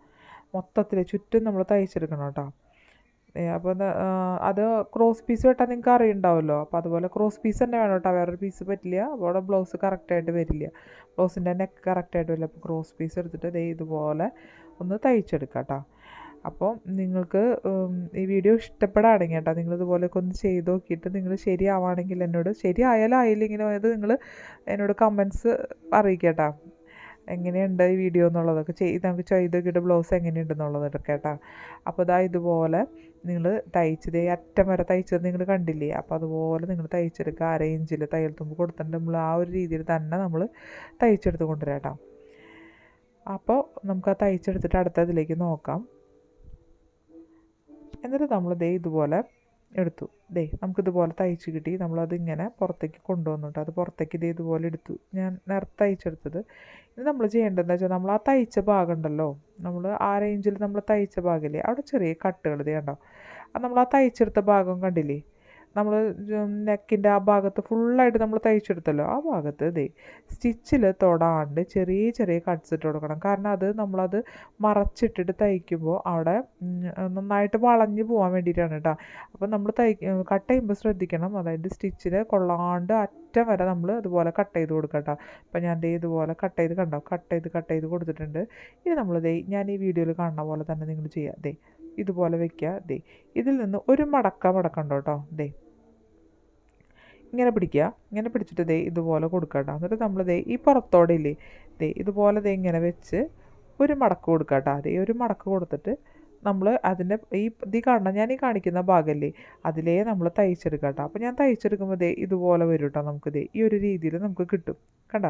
മൊത്തത്തിൽ ചുറ്റും നമ്മൾ തയ്ച്ചെടുക്കണം കേട്ടോ അപ്പോൾ അത് ക്രോസ് പീസ് വെട്ടാൻ നിങ്ങൾക്ക് അറിയുണ്ടാവുമല്ലോ അപ്പോൾ അതുപോലെ ക്രോസ് പീസ് തന്നെ വേണം കേട്ടോ വേറൊരു പീസ് പറ്റില്ല. അപ്പോൾ ബ്ലൗസ് കറക്റ്റായിട്ട് വരില്ല. ബ്ലൗസിന്റെ നെക്ക് കറക്റ്റായിട്ട് വരില്ല. അപ്പോൾ ക്രോസ് പീസ് എടുത്തിട്ട് ദേ ഇതുപോലെ ഒന്ന് തയ്ച്ചെടുക്കാം കേട്ടോ അപ്പോൾ നിങ്ങൾക്ക് ഈ വീഡിയോ ഇഷ്ടപ്പെടുകയാണെങ്കിൽ കേട്ടോ നിങ്ങൾ ഇതുപോലെയൊക്കെ ഒന്ന് ചെയ്ത് നോക്കിയിട്ട് നിങ്ങൾ ശരിയാവുകയാണെങ്കിൽ എന്നോട് ശരിയായാലും ആയില്ലെങ്കിലും അതായത് നിങ്ങൾ എന്നോട് കമൻസ് അറിയിക്കുക കേട്ടോ. എങ്ങനെയുണ്ട് ഈ വീഡിയോ എന്നുള്ളതൊക്കെ ചെയ്ത് നമുക്ക് ചെയ്ത് നോക്കിയിട്ട് ബ്ലൗസ് എങ്ങനെയുണ്ടെന്നുള്ളതൊക്കെ കേട്ടോ. അപ്പോൾ ഇതാ ഇതുപോലെ നിങ്ങൾ തയ്ച്ചത് അറ്റം വരെ തയ്ച്ചത് നിങ്ങൾ കണ്ടില്ലേ? അപ്പോൾ അതുപോലെ നിങ്ങൾ തയ്ച്ചെടുക്കുക അര ഇഞ്ചിൽ തയ്യൽ തുമ്പ് കൊടുത്തിട്ട് നമ്മൾ ആ ഒരു രീതിയിൽ തന്നെ നമ്മൾ തയ്ച്ചെടുത്ത് കൊണ്ടുവരാം കേട്ടോ. അപ്പോൾ നമുക്ക് ആ തയ്ച്ചെടുത്തിട്ട് അടുത്തതിലേക്ക് നോക്കാം. എന്നിട്ട് നമ്മൾ ദേ ഇതുപോലെ എടുത്തു. ദേ നമുക്കിതുപോലെ തയ്ച്ച് കിട്ടി. നമ്മളത് ഇങ്ങനെ പുറത്തേക്ക് കൊണ്ടുവന്നിട്ട്. അത് പുറത്തേക്ക് ഇതേ ഇതുപോലെ എടുത്തു. ഞാൻ നേരത്തെ തയ്ച്ചെടുത്തത്. ഇത് നമ്മൾ ചെയ്യേണ്ടതെന്ന് വെച്ചാൽ നമ്മൾ ആ തയ്ച്ച ഭാഗം ഉണ്ടല്ലോ നമ്മൾ ആ റേഞ്ചിൽ നമ്മൾ തയ്ച്ച ഭാഗമില്ലേ അവിടെ ചെറിയ കട്ടുകൾ ഇതേ അത് നമ്മൾ ആ തയ്ച്ചെടുത്ത ഭാഗം കണ്ടില്ലേ? നമ്മൾ നെക്കിന്റെ ആ ഭാഗത്ത് ഫുള്ളായിട്ട് നമ്മൾ തയ്ച്ചെടുത്തല്ലോ. ആ ഭാഗത്ത് ഇതേ സ്റ്റിച്ചിൽ തൊടാണ്ട് ചെറിയ ചെറിയ കട്ട്സ് ഇട്ട് കൊടുക്കണം. കാരണം അത് നമ്മളത് മറച്ചിട്ടിട്ട് തയ്ക്കുമ്പോൾ അവിടെ നന്നായിട്ട് വളഞ്ഞു പോകാൻ വേണ്ടിയിട്ടാണ് കേട്ടോ അപ്പോൾ നമ്മൾ തൈ കട്ട് ചെയ്യുമ്പോൾ ശ്രദ്ധിക്കണം. അതായത് സ്റ്റിച്ചിൽ കൊള്ളാണ്ട് അറ്റം വരെ നമ്മൾ അതുപോലെ കട്ട് ചെയ്ത് കൊടുക്കുക കേട്ടോ അപ്പോൾ ഞാൻ ദേ ഇതുപോലെ കട്ട് ചെയ്ത് കണ്ടോ? കട്ട് ചെയ്ത് കട്ട് ചെയ്ത് കൊടുത്തിട്ടുണ്ട്. ഇനി നമ്മൾ ദേ ഞാൻ ഈ വീഡിയോയിൽ കാണുന്ന പോലെ തന്നെ നിങ്ങൾ ചെയ്യാം. ദേ ഇതുപോലെ വെക്കുക. ദേ ഇതിൽ നിന്ന് ഒരു മടക്ക മടക്കണ്ടോ കേട്ടോ ദേ ഇങ്ങനെ പിടിക്കുക. ഇങ്ങനെ പിടിച്ചിട്ട് ദേ ഇതുപോലെ കൊടുക്കുക കേട്ടോ എന്നിട്ട് നമ്മൾ ദേ ഈ പുറത്തോടെ ഇല്ലേ ദേ ഇതുപോലെ ദേ ഇങ്ങനെ വെച്ച് ഒരു മടക്ക് കൊടുക്കുക കേട്ടോ ദേ ഒരു മടക്ക് കൊടുത്തിട്ട് നമ്മൾ അതിന്റെ ഈ ഇത് കാണണം. ഞാൻ ഈ കാണിക്കുന്ന ഭാഗമല്ലേ അതിലേ നമ്മൾ തയ്ച്ചെടുക്കുക കേട്ടോ. അപ്പോൾ ഞാൻ തയ്ച്ചെടുക്കുമ്പോൾ ദേ ഇതുപോലെ വരും കേട്ടോ നമുക്ക് ദേ. ഈ ഒരു രീതിയിൽ നമുക്ക് കിട്ടും. കണ്ട?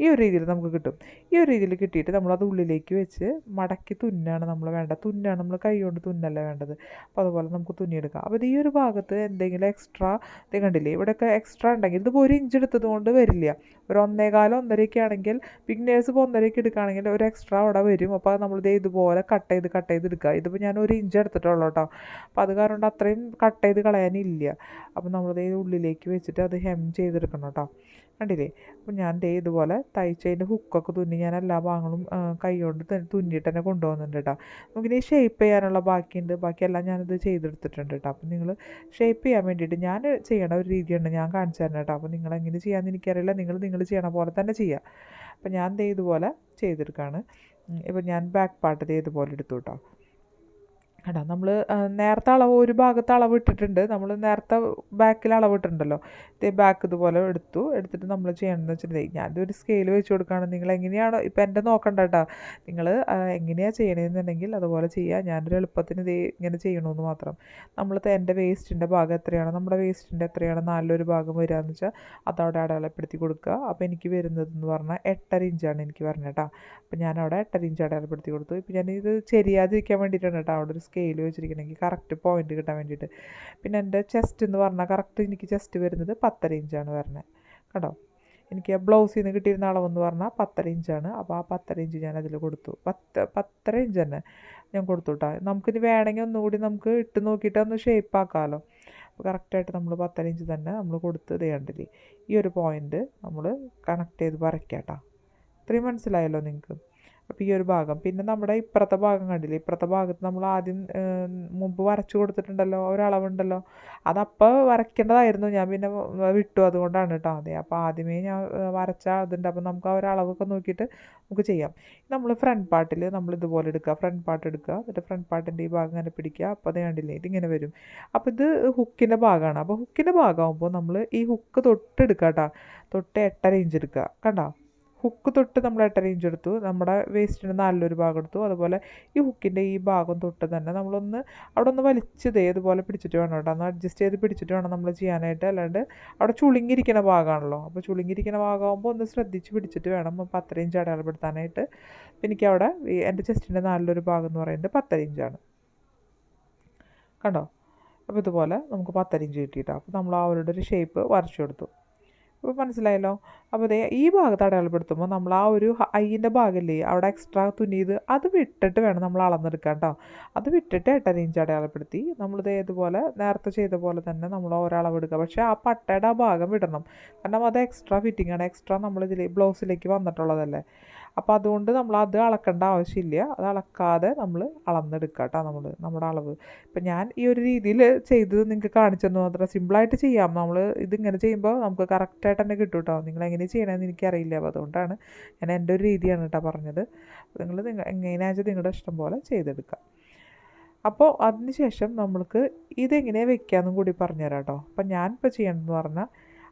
ഈ ഒരു രീതിയിൽ നമുക്ക് കിട്ടും. ഈ ഒരു രീതിയിൽ കിട്ടിയിട്ട് നമ്മളത് ഉള്ളിലേക്ക് വെച്ച് മടക്കി തുന്നാണ് നമ്മൾ വേണ്ടത്. തുന്നാണ് നമ്മൾ കൈ കൊണ്ട് തുന്നല്ല വേണ്ടത്. അപ്പോൾ അതുപോലെ നമുക്ക് തുന്നിയെടുക്കാം അപ്പോൾ ഈ ഒരു ഭാഗത്ത് എന്തെങ്കിലും എക്സ്ട്രാ ഇത് കണ്ടില്ലേ? ഇവിടെയൊക്കെ എക്സ്ട്രാ ഉണ്ടെങ്കിൽ ഇതിപ്പോൾ ഒരു ഇഞ്ച് എടുത്തത് കൊണ്ട് വരില്ല. ഒരു ഒന്നേകാലം ഒന്നരയൊക്കെ ആണെങ്കിൽ ബിഗ്നേഴ്സ് ഇപ്പോൾ ഒന്നരയ്ക്ക് എടുക്കുകയാണെങ്കിൽ ഒരു എക്സ്ട്രാ അവിടെ വരും. അപ്പോൾ നമ്മളിത് ഇതുപോലെ കട്ട് ചെയ്ത് കട്ട് ചെയ്ത് എടുക്കുക. ഇതിപ്പോൾ ഞാൻ ഒരു ഇഞ്ച് എടുത്തിട്ടുള്ളൂ കേട്ടോ അപ്പോൾ അത് കാരണം അത്രയും കട്ട് ചെയ്ത് കളയാനില്ല. അപ്പോൾ നമ്മളിത് ഉള്ളിലേക്ക് വെച്ചിട്ട് അത് ഹെം ചെയ്തെടുക്കണം കേട്ടോ കണ്ടില്ലേ? അപ്പോൾ ഞാൻ ദേ ഇതുപോലെ തയ്ച്ചതിന്റെ ഹുക്കൊക്കെ തുന്നി ഞാൻ എല്ലാ ഭാഗങ്ങളും കൈകൊണ്ട് തുന്നിയിട്ട് തന്നെ കൊണ്ടുപോകുന്നുണ്ട് കേട്ടോ നമുക്കിനി ഷേപ്പ് ചെയ്യാനുള്ള ബാക്കിയുണ്ട്. ബാക്കിയെല്ലാം ഞാനിത് ചെയ്തെടുത്തിട്ടുണ്ട് കേട്ടോ അപ്പോൾ നിങ്ങൾ ഷേപ്പ് ചെയ്യാൻ വേണ്ടിയിട്ട് ഞാൻ ചെയ്യണ ഒരു രീതിയുണ്ട് ഞാൻ കാണിച്ചു തരണം കേട്ടോ അപ്പോൾ നിങ്ങൾ എങ്ങനെ ചെയ്യാമെന്ന് എനിക്കറിയില്ല. നിങ്ങൾ നിങ്ങൾ ചെയ്യണ പോലെ തന്നെ ചെയ്യുക അപ്പോൾ ഞാൻ ദേ ഇതുപോലെ ചെയ്തെടുക്കുകയാണ് ഇപ്പോൾ ഞാൻ ബാക്ക് പാർട്ട് ദേ ഇതുപോലെ എടുത്തു കേട്ടോ കേട്ടോ നമ്മൾ നേരത്തെ അളവ് ഒരു ഭാഗത്ത് അളവ് ഇട്ടിട്ടുണ്ട്. നമ്മൾ നേരത്തെ ബാക്കിൽ അളവ് ഇട്ടിട്ടുണ്ടല്ലോ. ഇതേ ബാക്ക് ഇതുപോലെ എടുത്തു. എടുത്തിട്ട് നമ്മൾ ചെയ്യണമെന്ന് വെച്ചിട്ടുണ്ടെങ്കിൽ ഒരു സ്കെയിൽ വെച്ച് കൊടുക്കുകയാണ് നിങ്ങൾ എങ്ങനെയാണോ ഇപ്പം എന്റെ നോക്കണ്ട കേട്ടോ. നിങ്ങൾ എങ്ങനെയാണ് ചെയ്യണമെന്നുണ്ടെങ്കിൽ അതുപോലെ ചെയ്യുക ഞാനൊരു എളുപ്പത്തിന് ഇത് ഇങ്ങനെ ചെയ്യണമെന്ന് മാത്രം. നമ്മൾ എന്റെ വേസ്റ്റിന്റെ ഭാഗം എത്രയാണ്? നമ്മുടെ വേസ്റ്റിന്റെ എത്രയാണ്? നാലിലൊരു ഭാഗം വരിക എന്ന് വെച്ചാൽ അതവിടെ അടയാളപ്പെടുത്തി കൊടുക്കുക. അപ്പോൾ എനിക്ക് വരുന്നതെന്ന് പറഞ്ഞാൽ എട്ടര ഇഞ്ചാണ് എനിക്ക് പറഞ്ഞത് കേട്ടോ. അപ്പോൾ ഞാനവിടെ എട്ടര ഇഞ്ച് അടയാളപ്പെടുത്തി കൊടുത്തു. ഇപ്പം ഞാനിത് ചെരിയാതിരിക്കാൻ വേണ്ടിയിട്ടാണ് കേട്ടോ അവിടെ ഒരു സ്കെയിൽ വെച്ചിരിക്കണമെങ്കിൽ കറക്റ്റ് പോയിന്റ് കിട്ടാൻ വേണ്ടിയിട്ട്. പിന്നെ എന്റെ ചെസ്റ്റ് എന്ന് പറഞ്ഞാൽ കറക്റ്റ് എനിക്ക് ചെസ്റ്റ് വരുന്നത് പത്തര ഇഞ്ചാണ് വരുന്നത് കേട്ടോ എനിക്ക് ആ ബ്ലൗസിൽ നിന്ന് കിട്ടിയിരുന്ന അളവെന്ന് പറഞ്ഞാൽ പത്തര ഇഞ്ചാണ് അപ്പോൾ ആ പത്തര ഇഞ്ച് ഞാൻ അതിൽ കൊടുത്തു. പത്ത് പത്തര ഇഞ്ച് തന്നെ ഞാൻ കൊടുത്തു കേട്ടോ നമുക്കിനി വേണമെങ്കിൽ ഒന്നുകൂടി നമുക്ക് ഇട്ട് നോക്കിയിട്ട് ഒന്ന് ഷേപ്പ് ആക്കാമല്ലോ അപ്പോൾ കറക്റ്റായിട്ട് നമ്മൾ പത്തര ഇഞ്ച് തന്നെ നമ്മൾ കൊടുത്ത് ചെയ്യേണ്ടത് ഈ ഒരു പോയിന്റ് നമ്മൾ കണക്ട് ചെയ്ത് വരയ്ക്കാം കേട്ടോ ഇത്രയും മനസ്സിലായല്ലോ നിങ്ങൾക്ക് അപ്പോൾ ഈ ഒരു ഭാഗം. പിന്നെ നമ്മുടെ ഇപ്പുറത്തെ ഭാഗം കണ്ടില്ലേ? ഇപ്പുറത്തെ ഭാഗത്ത് നമ്മൾ ആദ്യം മുമ്പ് വരച്ചു കൊടുത്തിട്ടുണ്ടല്ലോ ഒരളവുണ്ടല്ലോ അതപ്പോൾ വരയ്ക്കേണ്ടതായിരുന്നു. ഞാൻ പിന്നെ വിട്ടു. അതുകൊണ്ടാണ് കേട്ടോ അതെ അപ്പോൾ ആദ്യമേ ഞാൻ വരച്ച അതുണ്ട് അപ്പോൾ നമുക്ക് ആ ഒരളവൊക്കെ നോക്കിയിട്ട് നമുക്ക് ചെയ്യാം. നമ്മൾ ഫ്രണ്ട് പാർട്ടിൽ നമ്മൾ ഇതുപോലെ എടുക്കുക. ഫ്രണ്ട് പാർട്ട് എടുക്കുക. എന്നിട്ട് ഫ്രണ്ട് പാർട്ടിന്റെ ഈ ഭാഗം ഇങ്ങനെ പിടിക്കുക. അപ്പോൾ അത് കണ്ടില്ലേ ഇതിങ്ങനെ വരും. അപ്പോൾ ഇത് ഹുക്കിന്റെ ഭാഗമാണ്. അപ്പോൾ ഹുക്കിന്റെ ഭാഗമാകുമ്പോൾ നമ്മൾ ഈ ഹുക്ക് തൊട്ട് എടുക്കുക കേട്ടോ. തൊട്ട് എട്ടര ഇഞ്ച് എടുക്കുക. കണ്ടോ? ഹുക്ക് തൊട്ട് നമ്മൾ എട്ടര ഇഞ്ച് എടുത്തു. നമ്മുടെ വേസ്റ്റിന്റെ നാലിലൊരു ഭാഗം എടുത്തു. അതുപോലെ ഈ ഹുക്കിന്റെ ഈ ഭാഗം തൊട്ട് തന്നെ നമ്മളൊന്ന് അവിടെ ഒന്ന് വലിച്ചത് ഇതുപോലെ പിടിച്ചിട്ട് വേണം കേട്ടോ. ഒന്ന് അഡ്ജസ്റ്റ് ചെയ്ത് പിടിച്ചിട്ട് വേണം നമ്മൾ ചെയ്യാനായിട്ട്. അല്ലാണ്ട് അവിടെ ചുളുങ്ങിയിരിക്കുന്ന ഭാഗമാണല്ലോ. അപ്പോൾ ചുളുങ്ങിയിരിക്കുന്ന ഭാഗമാകുമ്പോൾ ഒന്ന് ശ്രദ്ധിച്ച് പിടിച്ചിട്ട് വേണം അപ്പോൾ പത്തര ഇഞ്ച് അടയാളപ്പെടുത്താനായിട്ട്. എനിക്കവിടെ ഈ എന്റെ ചെസ്റ്റിന്റെ നാലിലൊരു ഭാഗം എന്ന് പറയുന്നത് പത്തര ഇഞ്ചാണ് കണ്ടോ? അപ്പോൾ ഇതുപോലെ നമുക്ക് പത്തര ഇഞ്ച് കിട്ടിയിട്ടോ. അപ്പോൾ നമ്മൾ അവരുടെ ഒരു ഷേപ്പ് വരച്ചു കൊടുത്തു. മനസ്സിലായല്ലോ? അപ്പോൾ ദേ ഈ ഭാഗത്ത് അടയാളപ്പെടുത്തുമ്പോൾ നമ്മൾ ആ ഒരു അയ്യന്റെ ഭാഗമല്ലേ അവിടെ എക്സ്ട്രാ തുന്നിയത് അത് വിട്ടിട്ട് വേണം നമ്മൾ അളന്നെടുക്കാൻ കേട്ടോ അത് വിട്ടിട്ട് എട്ടര ഇഞ്ച് അടയാളപ്പെടുത്തി നമ്മളിത് ഇതുപോലെ നേരത്തെ ചെയ്ത പോലെ തന്നെ നമ്മൾ ഒരളവെടുക്കുക പക്ഷേ ആ പട്ടയുടെ ആ ഭാഗം വിടണം. കാരണം അത് എക്സ്ട്രാ ഫിറ്റിംഗ് ആണ്. എക്സ്ട്രാ നമ്മളിതിൽ ബ്ലൗസിലേക്ക് വന്നിട്ടുള്ളതല്ലേ? അപ്പോൾ അതുകൊണ്ട് നമ്മൾ അത് അളക്കേണ്ട ആവശ്യമില്ല. അത് അളക്കാതെ നമ്മൾ അളന്നെടുക്കുക കേട്ടോ നമ്മൾ നമ്മുടെ അളവ്. ഇപ്പം ഞാൻ ഈ ഒരു രീതിയിൽ ചെയ്തത് നിങ്ങൾക്ക് കാണിച്ചെന്ന് മാത്രം സിമ്പിളായിട്ട് ചെയ്യാം. നമ്മൾ ഇതിങ്ങനെ ചെയ്യുമ്പോൾ നമുക്ക് കറക്റ്റായിട്ട് തന്നെ കിട്ടും കേട്ടോ നിങ്ങൾ എങ്ങനെ ചെയ്യണമെന്ന് എനിക്കറിയില്ല. അപ്പോൾ അതുകൊണ്ടാണ് ഞാൻ എന്റെ ഒരു രീതിയാണ് കേട്ടോ പറഞ്ഞത്. നിങ്ങൾ എങ്ങനെയാണെന്ന് നിങ്ങളുടെ ഇഷ്ടം പോലെ ചെയ്തെടുക്കാം. അപ്പോൾ അതിന് ശേഷം നമ്മൾക്ക് ഇതെങ്ങനെയാണ് വെക്കാമെന്നും കൂടി പറഞ്ഞുതരാം കേട്ടോ അപ്പം ഞാനിപ്പോൾ ചെയ്യേണ്ടതെന്ന് പറഞ്ഞാൽ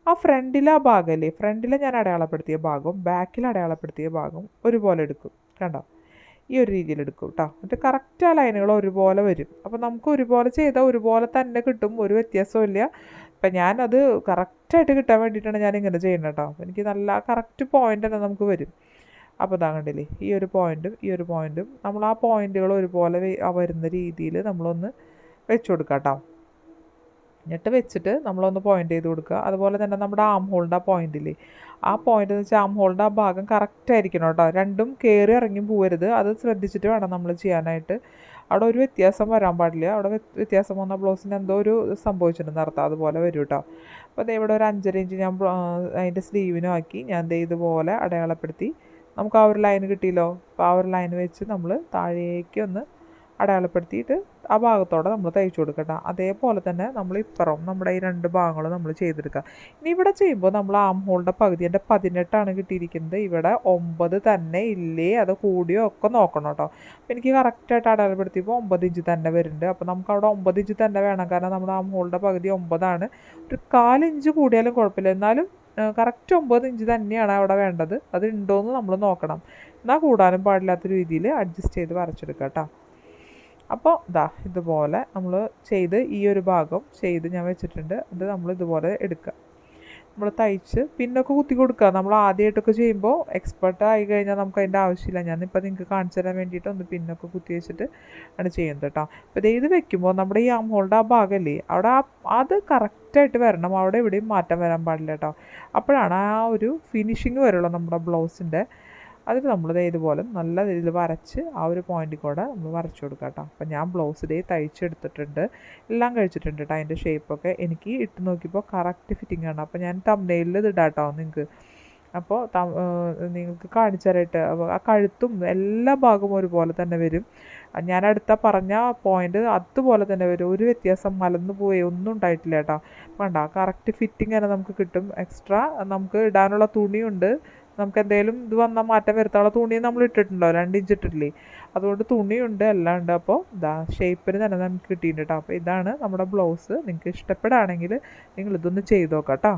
ആ ഫ്രണ്ടിലെ ആ ഭാഗമല്ലേ ഫ്രണ്ടിലെ ഞാൻ അടയാളപ്പെടുത്തിയ ഭാഗവും ബാക്കിൽ അടയാളപ്പെടുത്തിയ ഭാഗവും ഒരുപോലെ എടുക്കും. കണ്ടോ? ഈ ഒരു രീതിയിൽ എടുക്കും കേട്ടോ എന്നിട്ട് കറക്റ്റ് ആ ലൈനുകൾ ഒരുപോലെ വരും. അപ്പോൾ നമുക്ക് ഒരുപോലെ ചെയ്താൽ ഒരുപോലെ തന്നെ കിട്ടും. ഒരു വ്യത്യാസവും ഇല്ല. അപ്പം ഞാനത് കറക്റ്റായിട്ട് കിട്ടാൻ വേണ്ടിയിട്ടാണ് ഞാൻ ഇങ്ങനെ ചെയ്യുന്നത് കേട്ടോ എനിക്ക് നല്ല കറക്റ്റ് പോയിന്റ് തന്നെ നമുക്ക് വരും. അപ്പോൾ ഇതാ കണ്ടില്ലേ? ഈ ഒരു പോയിന്റും ഈ ഒരു പോയിന്റും നമ്മൾ ആ പോയിന്റുകൾ ഒരുപോലെ വരുന്ന രീതിയിൽ നമ്മളൊന്ന് വെച്ച് കൊടുക്കാം കേട്ടോ എന്നിട്ട് വെച്ചിട്ട് നമ്മളൊന്ന് പോയിന്റ് ചെയ്ത് കൊടുക്കുക. അതുപോലെ തന്നെ നമ്മുടെ ആം ഹോളിന്റെ ആ പോയിന്റില്ലേ ആ പോയിന്റ് എന്ന് വെച്ചാൽ ആം ഹോളിന്റെ ആ ഭാഗം കറക്റ്റ് ആയിരിക്കണം കേട്ടോ. രണ്ടും കയറി ഇറങ്ങി പോകരുത് അത് ശ്രദ്ധിച്ചിട്ട് വേണം നമ്മൾ ചെയ്യാനായിട്ട്. അവിടെ ഒരു വ്യത്യാസം വരാൻ പാടില്ല. അവിടെ വ്യത്യാസം വന്ന ബ്ലൗസിന് എന്തോ ഒരു സംഭവിച്ചിട്ടുണ്ട്. അർത്ഥം അതുപോലെ വരും കേട്ടോ. അപ്പോൾ ഇവിടെ ഒരു അഞ്ചര ഇഞ്ച് ഞാൻ അതിന്റെ സ്ലീവിനും ആക്കി. ഞാൻ ഇതുപോലെ അടയാളപ്പെടുത്തി. നമുക്ക് ആ ഒരു ലൈൻ കിട്ടിയല്ലോ? അപ്പോൾ ആ ഒരു ലൈൻ വെച്ച് നമ്മൾ താഴേക്ക് ഒന്ന് അടയാളപ്പെടുത്തിയിട്ട് ആ ഭാഗത്തോടെ നമ്മൾ തയ്ച്ചു കൊടുക്കട്ടെ. അതേപോലെ തന്നെ നമ്മൾ ഇപ്പുറം നമ്മുടെ ഈ രണ്ട് ഭാഗങ്ങളും നമ്മൾ ചെയ്തെടുക്കുക. ഇനി ഇവിടെ ചെയ്യുമ്പോൾ നമ്മൾ ആം ഹോളിന്റെ പകുതി എന്റെ പതിനെട്ടാണ് കിട്ടിയിരിക്കുന്നത്. ഇവിടെ ഒമ്പത് തന്നെ ഇല്ലേ? അത് കൂടിയോ ഒക്കെ നോക്കണം കേട്ടോ. അപ്പോൾ എനിക്ക് കറക്റ്റായിട്ട് അടയാളപ്പെടുത്തിയപ്പോൾ ഒമ്പത് ഇഞ്ച് തന്നെ വരുന്നുണ്ട്. അപ്പോൾ നമുക്ക് അവിടെ ഒമ്പത് ഇഞ്ച് തന്നെ വേണം. കാരണം നമ്മുടെ ആം ഹോളിന്റെ പകുതി ഒമ്പതാണ്. ഒരു കാലിഞ്ച് കൂടിയാലും കുഴപ്പമില്ല. എന്നാലും കറക്റ്റ് ഒമ്പത് ഇഞ്ച് തന്നെയാണ് അവിടെ വേണ്ടത്. അത് ഉണ്ടോയെന്ന് നമ്മൾ നോക്കണം. എന്നാൽ കൂടാനും പാടില്ലാത്ത രീതിയിൽ അഡ്ജസ്റ്റ് ചെയ്ത് വരച്ചെടുക്കാം കേട്ടോ. അപ്പോൾ ദാ ഇതുപോലെ നമ്മൾ ചെയ്ത് ഈ ഒരു ഭാഗം ചെയ്ത് ഞാൻ വെച്ചിട്ടുണ്ട്. അത് നമ്മൾ ഇതുപോലെ എടുക്കുക നമ്മൾ തയ്ച്ച് പിന്നൊക്കെ കുത്തി കൊടുക്കുക നമ്മൾ ആദ്യമായിട്ടൊക്കെ ചെയ്യുമ്പോൾ എക്സ്പെർട്ട് ആയി കഴിഞ്ഞാൽ നമുക്ക് അതിന്റെ ആവശ്യമില്ല. ഞാനിപ്പോൾ നിങ്ങൾക്ക് കാണിച്ചു തരാൻ വേണ്ടിയിട്ട് ഒന്ന് പിന്നൊക്കെ കുത്തി വെച്ചിട്ട് ആണ് ചെയ്യുന്നത് കേട്ടോ അപ്പോൾ ഇത് വെക്കുമ്പോൾ നമ്മുടെ ഈ ആം ആ ഭാഗമല്ലേ അവിടെ ആ അത് കറക്റ്റായിട്ട് വരണം. അവിടെ എവിടെയും മാറ്റം വരാൻ പാടില്ല കേട്ടോ അപ്പോഴാണ് ആ ഒരു ഫിനിഷിങ് വരുള്ളൂ നമ്മുടെ ബ്ലൗസിന്റെ അതിൽ നമ്മൾ ഇതുപോലെ നല്ല രീതിയിൽ വരച്ച് ആ ഒരു പോയിന്റിൽ കൂടെ നമ്മൾ വരച്ചു കൊടുക്കാം കേട്ടോ അപ്പം ഞാൻ ബ്ലൗസ് ഡേ തയ്ച്ചെടുത്തിട്ടുണ്ട്. എല്ലാം കഴിച്ചിട്ടുണ്ട് കേട്ടോ അതിന്റെ ഷേപ്പൊക്കെ എനിക്ക് ഇട്ട് നോക്കിയപ്പോൾ കറക്റ്റ് ഫിറ്റിംഗ് ആണ്. അപ്പോൾ ഞാൻ തമ്മനയിൽ ഇത് ഇടാം കേട്ടോ നിങ്ങൾക്ക് അപ്പോൾ നിങ്ങൾക്ക് കാണിച്ചു തരായിട്ട്. അപ്പോൾ ആ കഴുത്തും എല്ലാ ഭാഗവും ഒരുപോലെ തന്നെ വരും. ഞാൻ അടുത്ത പറഞ്ഞ പോയിന്റ് അതുപോലെ തന്നെ വരും. ഒരു വ്യത്യാസം മലന്നു പോയി ഒന്നും ഉണ്ടായിട്ടില്ല കേട്ടോ വേണ്ട കറക്റ്റ് ഫിറ്റിംഗ് തന്നെ നമുക്ക് കിട്ടും. എക്സ്ട്രാ നമുക്ക് ഇടാനുള്ള തുണിയുണ്ട്. നമുക്ക് എന്തെങ്കിലും ഇത് വന്നാൽ മാറ്റം വരുത്താനുള്ള തുണി നമ്മൾ ഇട്ടിട്ടുണ്ടോ രണ്ട് ഇഞ്ച് ഇട്ടിട്ടില്ലേ? അതുകൊണ്ട് തുണിയുണ്ട് എല്ലാം ഉണ്ട്. അപ്പോൾ ഇതാ ഷേപ്പിന് തന്നെ നമുക്ക് കിട്ടിയിട്ടുണ്ട് കേട്ടോ അപ്പോൾ ഇതാണ് നമ്മുടെ ബ്ലൗസ് നിങ്ങൾക്ക് ഇഷ്ടപ്പെടുകയാണെങ്കിൽ നിങ്ങൾ ഇതൊന്ന് ചെയ്ത് നോക്കാം കേട്ടോ